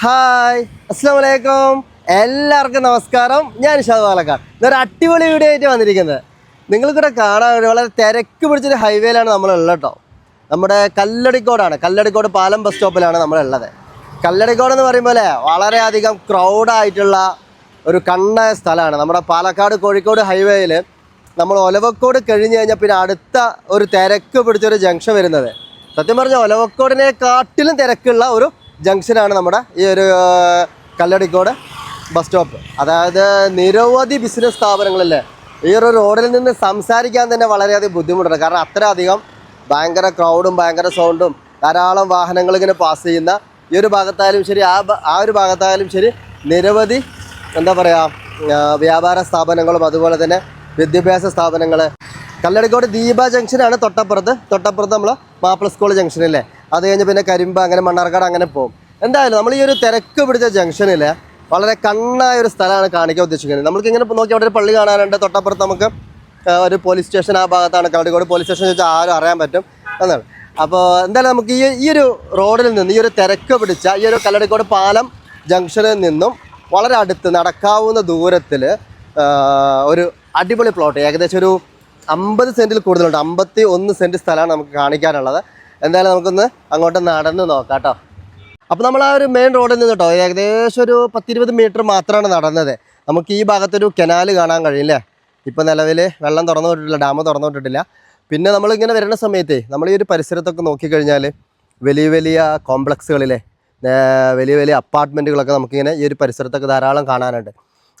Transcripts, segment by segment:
Hi അസ്സാം വലൈക്കും എല്ലാവർക്കും നമസ്കാരം. ഞാൻ ഷാദ് പാലക്കാട്. ഇന്നൊരു അടിപൊളി വീഡിയോ ആയിട്ട് വന്നിരിക്കുന്നത്. നിങ്ങൾക്കിവിടെ കാണാൻ ഒരു വളരെ തിരക്ക് പിടിച്ചൊരു ഹൈവേയിലാണ് നമ്മളുള്ളത് കേട്ടോ. നമ്മുടെ കല്ലടിക്കോടാണ്. കല്ലടിക്കോട് പാലം ബസ് സ്റ്റോപ്പിലാണ് നമ്മളുള്ളത്. കല്ലടിക്കോട് എന്ന് പറയുമ്പോൾ വളരെയധികം ക്രൗഡായിട്ടുള്ള ഒരു കണ്ണ സ്ഥലമാണ്. നമ്മുടെ പാലക്കാട് കോഴിക്കോട് ഹൈവേയിൽ നമ്മൾ ഒലവക്കോട് കഴിഞ്ഞ് കഴിഞ്ഞാൽ പിന്നെ അടുത്ത ഒരു തിരക്ക് പിടിച്ചൊരു ജംഗ്ഷൻ വരുന്നത്. സത്യം പറഞ്ഞാൽ ഒലവക്കോടിനെ കാട്ടിലും തിരക്കുള്ള ഒരു ജംഗ്ഷനാണ് നമ്മുടെ ഈ ഒരു കല്ലടിക്കോട് ബസ് സ്റ്റോപ്പ്. അതായത് നിരവധി ബിസിനസ് സ്ഥാപനങ്ങളല്ലേ? ഈ ഒരു റോഡിൽ നിന്ന് സംസാരിക്കാൻ തന്നെ വളരെയധികം ബുദ്ധിമുട്ടുണ്ട്. കാരണം അത്രയധികം ഭയങ്കര ക്രൗഡും ഭയങ്കര സൗണ്ടും ധാരാളം വാഹനങ്ങൾ ഇങ്ങനെ പാസ് ചെയ്യുന്ന ഈ ഒരു ഭാഗത്തായാലും ശരി ആ ആ ഒരു ഭാഗത്തായാലും ശരി നിരവധി എന്താ പറയുക വ്യാപാര സ്ഥാപനങ്ങളും അതുപോലെ തന്നെ വിദ്യാഭ്യാസ സ്ഥാപനങ്ങൾ കല്ലടിക്കോട് ദീപ ജംഗ്ഷനാണ് തൊട്ടപ്പുറത്ത്. തൊട്ടപ്പുറത്ത് നമ്മൾ മാപ്പിള സ്കൂൾ ജംഗ്ഷൻ അല്ലേ അത് കഴിഞ്ഞ് പിന്നെ കരിമ്പ് അങ്ങനെ മണ്ണാർക്കാട് അങ്ങനെ പോകും. എന്തായാലും നമ്മൾ ഈ ഒരു തിരക്ക് പിടിച്ച ജംഗ്ഷനിൽ വളരെ കണ്ണായ ഒരു സ്ഥലമാണ് കാണിക്കാൻ ഉദ്ദേശിക്കുന്നത്. നമുക്ക് ഇങ്ങനെ നോക്കി അവിടെ ഒരു പള്ളി കാണാനുണ്ട്. തൊട്ടപ്പുറത്ത് നമുക്ക് ഒരു പോലീസ് സ്റ്റേഷൻ ആ ഭാഗത്താണ്. കല്ലടിക്കോട് പോലീസ് സ്റ്റേഷൻ ചോദിച്ചാൽ ആരും അറിയാൻ പറ്റും. എന്നാണ് അപ്പോൾ എന്തായാലും നമുക്ക് ഈ ഈ ഒരു റോഡിൽ നിന്ന് ഈ ഒരു തിരക്ക് പിടിച്ച ഈ ഒരു കല്ലടിക്കോട് പാലം ജംഗ്ഷനിൽ നിന്നും വളരെ അടുത്ത് നടക്കാവുന്ന ദൂരത്തിൽ ഒരു അടിപൊളി പ്ലോട്ട് ഏകദേശം ഒരു അമ്പത് സെന്റിൽ കൂടുതലുണ്ട്. അമ്പത്തി ഒന്ന് സെന്റ് സ്ഥലമാണ് നമുക്ക് കാണിക്കാനുള്ളത്. എന്തായാലും നമുക്കൊന്ന് അങ്ങോട്ട് നടന്ന് നോക്കാം കേട്ടോ അപ്പോൾ നമ്മൾ ആ ഒരു മെയിൻ റോഡിൽ നിന്ന് കേട്ടോ ഏകദേശം ഒരു പത്തിരുപത് മീറ്റർ മാത്രമാണ് നടന്നത്. നമുക്ക് ഈ ഭാഗത്തൊരു കനാൽ കാണാൻ കഴിയില്ലേ? ഇപ്പോൾ നിലവിൽ വെള്ളം തുറന്നു വിട്ടിട്ടില്ല ഡാം തുറന്നു വിട്ടിട്ടില്ല. പിന്നെ നമ്മളിങ്ങനെ വരുന്ന സമയത്ത് നമ്മൾ ഈ ഒരു പരിസരത്തൊക്കെ നോക്കിക്കഴിഞ്ഞാൽ വലിയ വലിയ കോംപ്ലക്സുകളിലെ വലിയ വലിയ അപ്പാർട്ട്മെന്റുകളൊക്കെ നമുക്കിങ്ങനെ ഈ ഒരു പരിസരത്തൊക്കെ ധാരാളം കാണാനുണ്ട്.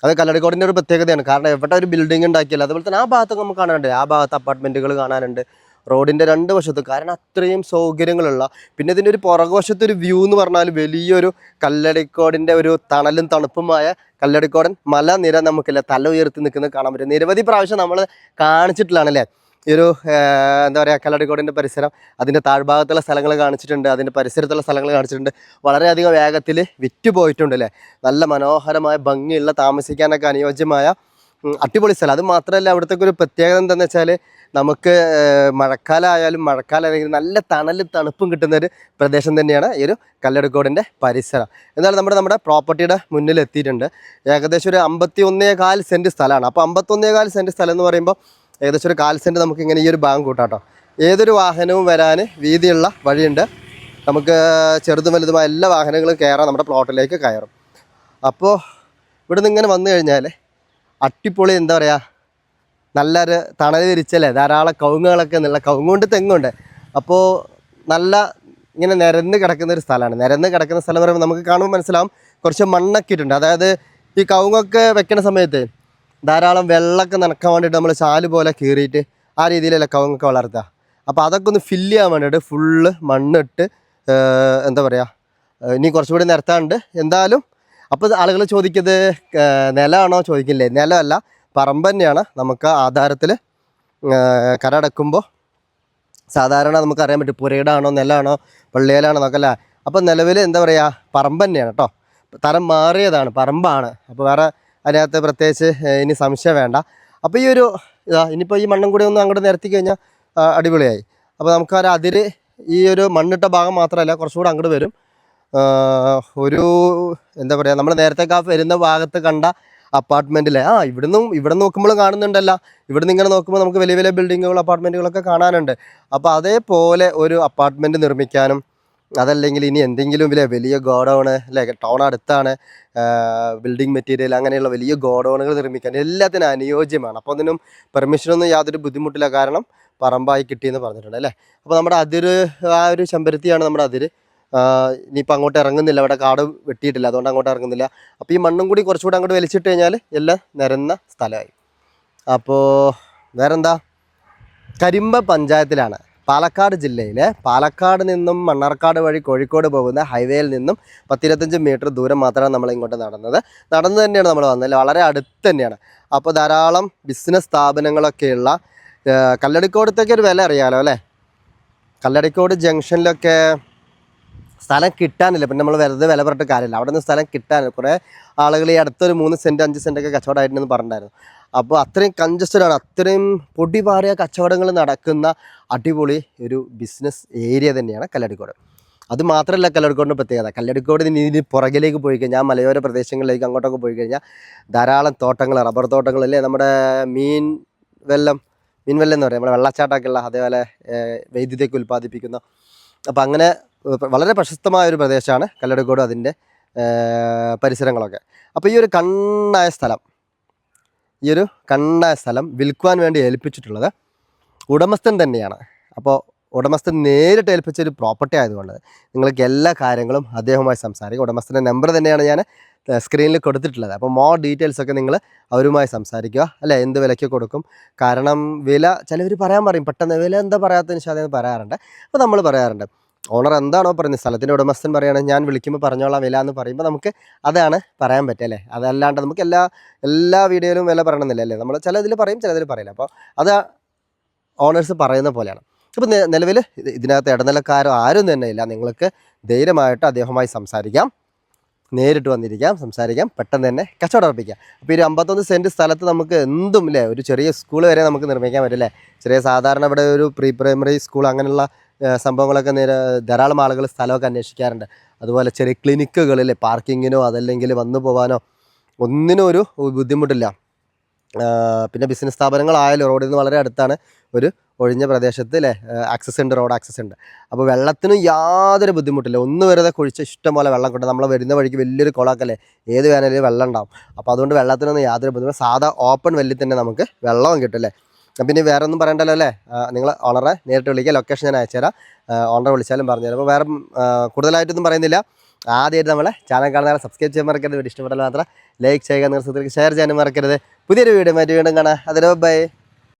അത് കല്ലടിക്കോടിന്റെ ഒരു പ്രത്യേകതയാണ്. കാരണം എവിടെ ഒരു ബിൽഡിംഗ് ഉണ്ടാക്കിയില്ല അതുപോലെ തന്നെ ആ ഭാഗത്തൊക്കെ നമുക്ക് കാണാനുണ്ട്. ആ ഭാഗത്ത് അപ്പാർട്ട്മെന്റുകൾ കാണാനുണ്ട്. റോഡിന്റെ രണ്ട് വശത്ത്. കാരണം അത്രയും സൗകര്യങ്ങളുള്ള പിന്നെ ഇതിന്റെ ഒരു പുറകുവശത്ത് ഒരു വ്യൂ എന്ന് പറഞ്ഞാൽ വലിയൊരു കല്ലടിക്കോടിന്റെ ഒരു തണലും തണുപ്പുമായ കല്ലടിക്കോടൻ മലനിര നമുക്കില്ല തല ഉയർത്തി നിൽക്കുന്നത് കാണാൻ പറ്റും. നിരവധി പ്രാവശ്യം നമ്മൾ കാണിച്ചിട്ടുള്ളതാണ് അല്ലേ ഈ ഒരു എന്താ പറയുക കല്ലടിക്കോടിന്റെ പരിസരം അതിന്റെ താഴ്ഭാഗത്തുള്ള സ്ഥലങ്ങൾ കാണിച്ചിട്ടുണ്ട് അതിന്റെ പരിസരത്തുള്ള സ്ഥലങ്ങൾ കാണിച്ചിട്ടുണ്ട്. വളരെയധികം വേഗത്തിൽ വിറ്റ് പോയിട്ടുണ്ട് അല്ലേ? നല്ല മനോഹരമായ ഭംഗിയുള്ള താമസിക്കാനൊക്കെ അനുയോജ്യമായ അടിപൊളി സ്ഥലം. അത് മാത്രമല്ല അവിടുത്തെ ഒരു പ്രത്യേകത എന്താണെന്ന് വെച്ചാൽ നമുക്ക് മഴക്കാലമായാലും മഴക്കാലമായാലും നല്ല തണലും തണുപ്പും കിട്ടുന്ന ഒരു പ്രദേശം തന്നെയാണ് ഈ ഒരു കല്ലടിക്കോടിന്റെ പരിസരം. എന്നാലും നമ്മുടെ നമ്മുടെ പ്രോപ്പർട്ടിയുടെ മുന്നിൽ എത്തിയിട്ടുണ്ട് ഏകദേശം ഒരു അമ്പത്തി ഒന്നേ കാൽ സെന്റ് സ്ഥലമാണ്. അപ്പോൾ അമ്പത്തൊന്നേ കാൽ സെന്റ് സ്ഥലം എന്ന് പറയുമ്പോൾ ഏകദേശം ഒരു കാൽ സെന്റ് നമുക്ക് ഇങ്ങനെ ഈ ഒരു ബാങ്ക് കൂട്ടാട്ടോ ഏതൊരു വാഹനവും വരാൻ വീതിയുള്ള വഴിയുണ്ട്. നമുക്ക് ചെറുതും വലുതുമായ എല്ലാ വാഹനങ്ങളും കയറാൻ നമ്മുടെ പ്ലോട്ടിലേക്ക് കയറും. അപ്പോൾ ഇവിടെ നിന്ന് ഇങ്ങനെ വന്നു കഴിഞ്ഞാൽ അട്ടിപ്പൊളി എന്താ പറയുക നല്ലൊരു തണൽ തിരിച്ചല്ലേ ധാരാളം കവുങ്ങുകളൊക്കെ നല്ല കവുങ്ങുകൊണ്ട് തെങ്ങുണ്ട്. അപ്പോൾ നല്ല ഇങ്ങനെ നിരന്ന് കിടക്കുന്ന ഒരു സ്ഥലമാണ്. നിരന്ന് കിടക്കുന്ന സ്ഥലം പറയുമ്പോൾ നമുക്ക് കാണുമ്പോൾ മനസ്സിലാവും കുറച്ച് മണ്ണൊക്കെ ഇട്ടുണ്ട് അതായത് ഈ കവുങ്ങൊക്കെ വെക്കുന്ന സമയത്ത് ധാരാളം വെള്ളമൊക്കെ നനക്കാൻ വേണ്ടിയിട്ട് നമ്മൾ ചാൽ പോലെ കീറിയിട്ട് ആ രീതിയിലല്ല കവുങ്ങൊക്കെ വളർത്തുക. അപ്പോൾ അതൊക്കെ ഒന്ന് ഫില്ല് ചെയ്യാൻ വേണ്ടിയിട്ട് ഫുള്ള് മണ്ണിട്ട് എന്താ പറയുക ഇനി കുറച്ചുകൂടി നിരത്താണ്ട് എന്തായാലും അപ്പോൾ ആളുകൾ ചോദിക്കുന്നത് നിലമാണോ ചോദിക്കില്ലേ? നിലമല്ല പറമ്പ് തന്നെയാണ്. നമുക്ക് ആധാരത്തിൽ കരടക്കുമ്പോൾ സാധാരണ നമുക്ക് അറിയാൻ പറ്റും പുരയിടാണോ നിലമാണോ പള്ളിയിലാണോ നോക്കല്ല അപ്പോൾ നിലവിൽ എന്താ പറയുക പറമ്പ് തന്നെയാണ് കേട്ടോ. തരം മാറിയതാണ് പറമ്പാണ്. അപ്പോൾ വേറെ അതിനകത്ത് പ്രത്യേകിച്ച് ഇനി സംശയം വേണ്ട. അപ്പോൾ ഈ ഒരു ഇതാ ഇനിയിപ്പോൾ ഈ മണ്ണും കൂടി ഒന്ന് അങ്ങോട്ട് നിരത്തി കഴിഞ്ഞാൽ അടിപൊളിയായി. അപ്പോൾ നമുക്ക് ആ ഒരു അതിര് ഈ ഒരു മണ്ണിട്ട ഭാഗം മാത്രമല്ല കുറച്ചുകൂടെ അങ്ങോട്ട് വരും. ഒരു എന്താ പറയുക നമ്മൾ നേരത്തെ ആ വരുന്ന ഭാഗത്ത് കണ്ട അപ്പാർട്ട്മെന്റിലെ ആ ഇവിടുന്നും ഇവിടെ നോക്കുമ്പോഴും കാണുന്നുണ്ടല്ല. ഇവിടുന്ന് ഇങ്ങനെ നോക്കുമ്പോൾ നമുക്ക് വലിയ വലിയ ബിൽഡിങ്ങുകൾ അപ്പാർട്ട്മെന്റുകളൊക്കെ കാണാനുണ്ട്. അപ്പോൾ അതേപോലെ ഒരു അപ്പാർട്ട്മെന്റ് നിർമ്മിക്കാനും അതല്ലെങ്കിൽ ഇനി എന്തെങ്കിലും വലിയ വലിയ ഗോഡൗണ് അല്ലെ ടൗൺ അടുത്താണ് ബിൽഡിംഗ് മെറ്റീരിയൽ അങ്ങനെയുള്ള വലിയ ഗോഡൗണുകൾ നിർമ്മിക്കാൻ എല്ലാത്തിനും അനുയോജ്യമാണ്. അപ്പോൾ അതിനും പെർമിഷനൊന്നും യാതൊരു ബുദ്ധിമുട്ടില്ല. കാരണം പറമ്പായി കിട്ടിയെന്ന് പറഞ്ഞിട്ടുണ്ട് അല്ലേ? അപ്പോൾ നമ്മുടെ അതിര് ആ ഒരു ചെമ്പരത്തിയാണ് നമ്മുടെ അതിര് ഇനിയിപ്പോൾ അങ്ങോട്ട് ഇറങ്ങുന്നില്ല. അവിടെ കാട് വെട്ടിയിട്ടില്ല. അതുകൊണ്ട് അങ്ങോട്ട് ഇറങ്ങുന്നില്ല. അപ്പോൾ ഈ മണ്ണും കൂടി കുറച്ചുകൂടി അങ്ങോട്ട് വലിച്ചിട്ട് കഴിഞ്ഞാൽ എല്ലാം നിരന്ന സ്ഥലമായി. അപ്പോൾ വേറെന്താ? കരിമ്പ പഞ്ചായത്തിലാണ്. പാലക്കാട് ജില്ലയിലെ പാലക്കാട് നിന്നും മണ്ണാർക്കാട് വഴി കോഴിക്കോട് പോകുന്ന ഹൈവേയിൽ നിന്നും പത്തിരുപത്തഞ്ച് മീറ്റർ ദൂരം മാത്രമാണ് നമ്മൾ ഇങ്ങോട്ട് നടന്നത്. നടന്നു തന്നെയാണ് നമ്മൾ വന്നത്. വളരെ അടുത്ത് തന്നെയാണ്. അപ്പോൾ ധാരാളം ബിസിനസ് സ്ഥാപനങ്ങളൊക്കെയുള്ള കല്ലടിക്കോടത്തേക്കൊരു വില അറിയാലോ അല്ലേ? കല്ലടിക്കോട് ജംഗ്ഷനിലൊക്കെ സ്ഥലം കിട്ടാനില്ല. പിന്നെ നമ്മൾ വെറുതെ വില പറഞ്ഞിട്ട് കാര്യമില്ല. അവിടെ നിന്ന് സ്ഥലം കിട്ടാനില്ല. കുറേ ആളുകൾ ഈ അടുത്തൊരു മൂന്ന് സെന്റ് അഞ്ച് സെന്റൊക്കെ കച്ചവടമായിട്ടുണ്ടെന്ന് പറഞ്ഞിട്ടുണ്ടായിരുന്നു. അപ്പോൾ അത്രയും ആണ്. അത്രയും പൊടിപാറിയ കച്ചവടങ്ങൾ നടക്കുന്ന അടിപൊളി ഒരു ബിസിനസ് ഏരിയ തന്നെയാണ് കല്ലടിക്കോട്. അത് മാത്രമല്ല കല്ലടിക്കോടിന്റെ പ്രത്യേകത. കല്ലടിക്കോട് ഇതിന് പുറകിലേക്ക് പോയി കഴിഞ്ഞാൽ മലയോര പ്രദേശങ്ങളിലേക്ക് അങ്ങോട്ടൊക്കെ പോയി കഴിഞ്ഞാൽ ധാരാളം തോട്ടങ്ങൾ റബ്ബർ തോട്ടങ്ങൾ അല്ലേ നമ്മുടെ മീൻ വെല്ലം മീൻ വെല്ലം എന്ന് പറയും. നമ്മുടെ വെള്ളച്ചാട്ടമൊക്കെ ഉള്ള അതേപോലെ വൈദ്യുതിയൊക്കെ ഉൽപ്പാദിപ്പിക്കുന്ന. അപ്പം അങ്ങനെ വളരെ പ്രശസ്തമായ ഒരു പ്രദേശമാണ് കല്ലടക്കോട് അതിന്റെ പരിസരങ്ങളൊക്കെ. അപ്പോൾ ഈ ഒരു കണ്ണായ സ്ഥലം ഈ ഒരു കണ്ണായ സ്ഥലം വിൽക്കുവാൻ വേണ്ടി ഏൽപ്പിച്ചിട്ടുള്ളത് ഉടമസ്ഥൻ തന്നെയാണ്. അപ്പോൾ ഉടമസ്ഥൻ നേരിട്ട് ഏൽപ്പിച്ച ഒരു പ്രോപ്പർട്ടി ആയതുകൊണ്ട് നിങ്ങൾക്ക് എല്ലാ കാര്യങ്ങളും അദ്ദേഹവുമായി സംസാരിക്കും. ഉടമസ്ഥന്റെ നമ്പർ തന്നെയാണ് ഞാൻ സ്ക്രീനിൽ കൊടുത്തിട്ടുള്ളത്. അപ്പോൾ മോർ ഡീറ്റെയിൽസ് ഒക്കെ നിങ്ങൾ അവരുമായി സംസാരിക്കുക. അല്ലേ? എന്ത് വിലയ്ക്ക് കൊടുക്കും? കാരണം വില ചിലവർ പറയാൻ പറയും പെട്ടെന്ന് വില എന്താ പറയാത്തതിന് ശാഖ പറയാറുണ്ട്. അപ്പോൾ നമ്മൾ പറയാറുണ്ട് ഓണർ എന്താണോ പറയുന്നത്? സ്ഥലത്തിന്റെ ഉടമസ്ഥൻ പറയുകയാണെങ്കിൽ ഞാൻ വിളിക്കുമ്പോൾ പറഞ്ഞോളാം വില എന്ന് പറയുമ്പോൾ നമുക്ക് അതാണ് പറയാൻ പറ്റുക അല്ലേ? അതല്ലാണ്ട് നമുക്ക് എല്ലാ എല്ലാ വീഡിയോയിലും വില പറയണമെന്നില്ല അല്ലേ? നമ്മൾ ചിലതിൽ പറയും ചിലതിൽ പറയില്ല. അപ്പോൾ അത് ഓണേഴ്സ് പറയുന്ന പോലെയാണ്. അപ്പോൾ നിലവിൽ ഇതിനകത്ത് ഇടനിലക്കാരോ ആരും തന്നെ ഇല്ല. നിങ്ങൾക്ക് ധൈര്യമായിട്ട് അദ്ദേഹവുമായി സംസാരിക്കാം. നേരിട്ട് വന്നിരിക്കാം സംസാരിക്കാം. പെട്ടെന്ന് തന്നെ കച്ചവടം ഉറപ്പിക്കാം അപ്പോൾ ഒരു അമ്പത്തൊന്ന് സെന്റ് സ്ഥലത്ത് നമുക്ക് എന്തും ഇല്ലേ ഒരു ചെറിയ സ്കൂൾ വരെ നമുക്ക് നിർമ്മിക്കാൻ പറ്റും അല്ലേ ചെറിയ സാധാരണ ഇവിടെ ഒരു പ്രീ പ്രൈമറി സ്കൂൾ അങ്ങനെയുള്ള സംഭവങ്ങളൊക്കെ നേരെ ധാരാളം ആളുകൾ സ്ഥലമൊക്കെ അന്വേഷിക്കാറുണ്ട്. അതുപോലെ ചെറിയ ക്ലിനിക്കുകളിൽ പാർക്കിങ്ങിനോ അതല്ലെങ്കിൽ വന്നു പോകാനോ ഒന്നിനും ഒരു ബുദ്ധിമുട്ടില്ല. പിന്നെ ബിസിനസ് സ്ഥാപനങ്ങളായാലും റോഡിൽ നിന്ന് വളരെ അടുത്താണ് ഒരു ഒഴിഞ്ഞ പ്രദേശത്ത് അല്ലേ ആക്സസ് ഉണ്ട് റോഡ് ആക്സസ് ഉണ്ട്. അപ്പോൾ വെള്ളത്തിന് യാതൊരു ബുദ്ധിമുട്ടില്ല. ഒന്ന് വെറുതെ കുഴിച്ച് ഇഷ്ടംപോലെ വെള്ളം കൊണ്ട് നമ്മൾ വരുന്ന വഴിക്ക് വലിയൊരു കുളമൊക്കെ ഏത് വേനലിൽ വെള്ളം ഉണ്ടാവും. അപ്പോൾ അതുകൊണ്ട് വെള്ളത്തിനൊന്നും യാതൊരു ബുദ്ധിമുട്ട് സാധാ ഓപ്പൺ വെല്ലിൽ തന്നെ നമുക്ക് വെള്ളവും കിട്ടും അല്ലേ ഇനി വേറെ ഒന്നും പറയണ്ടല്ലോ അല്ലേ? നിങ്ങൾ ഓണറെ നേരിട്ട് വിളിക്കുക ലൊക്കേഷൻ ഞാൻ അയച്ചുതരാം. ഓണറെ വിളിച്ചാലും പറഞ്ഞുതരാം അപ്പോൾ വേറെ കൂടുതലായിട്ടൊന്നും പറയുന്നില്ല. ആദ്യമായിട്ട് നമ്മളെ ചാനൽ കാണുന്ന സബ്സ്ക്രൈബ് ചെയ്യാൻ മറക്കരുത്. വീഡിയോ ഇഷ്ടപ്പെട്ടാൽ മാത്രം ലൈക്ക് ചെയ്യുക നിങ്ങൾ സുഹൃത്തുക്കൾക്ക് ഷെയർ ചെയ്യാനും മറക്കരുത്. പുതിയൊരു വീഡിയോ മറ്റു വീണ്ടും കാണാം. അതിന് ബൈ